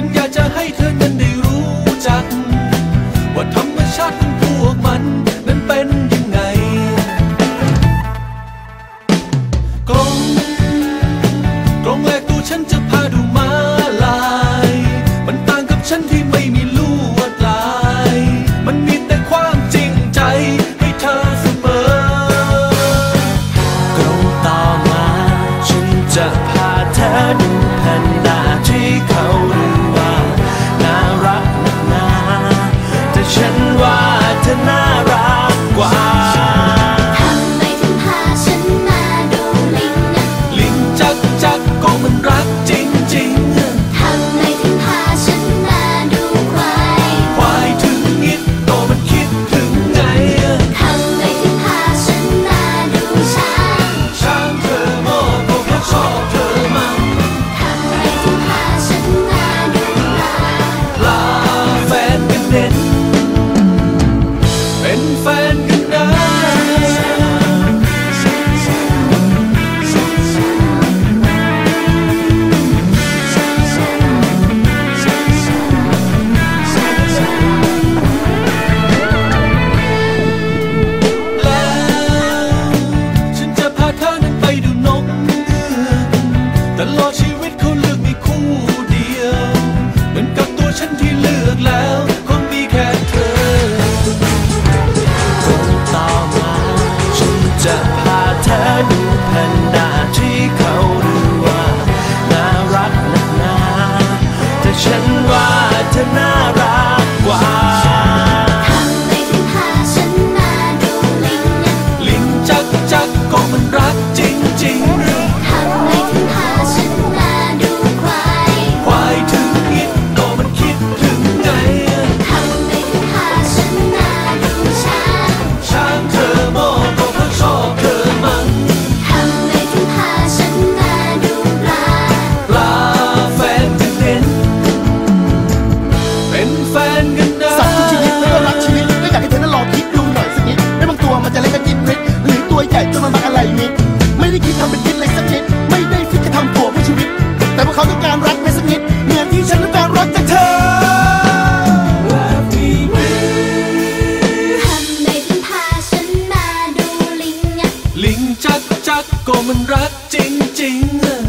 ฉันอยากจะให้เธอนั้นได้รู้จัก ว่าธรรมชาติของพวกมันนั้นเป็นยังไงกรงกรงแรกตัวฉันจะพาดูมาลาย มันต่างกับฉันที่ไม่มีลวดลาย มันมีแต่ความจริงใจให้เธอเสมอกรงต่อมาฉันจะพา ว่าเธอน่ารัก ตัวใหญ่จนมันมาอะไรมิดไม่ได้คิดทำเป็นคิดเลยสักนิด ไม่ได้คิดจะทำผัวเพื่อชีวิต แต่พวกเขาต้องการรักไม่สักนิดเหมือนที่ฉันต้องการรักจากเธอลิงจักจักก็มันรักจริงๆ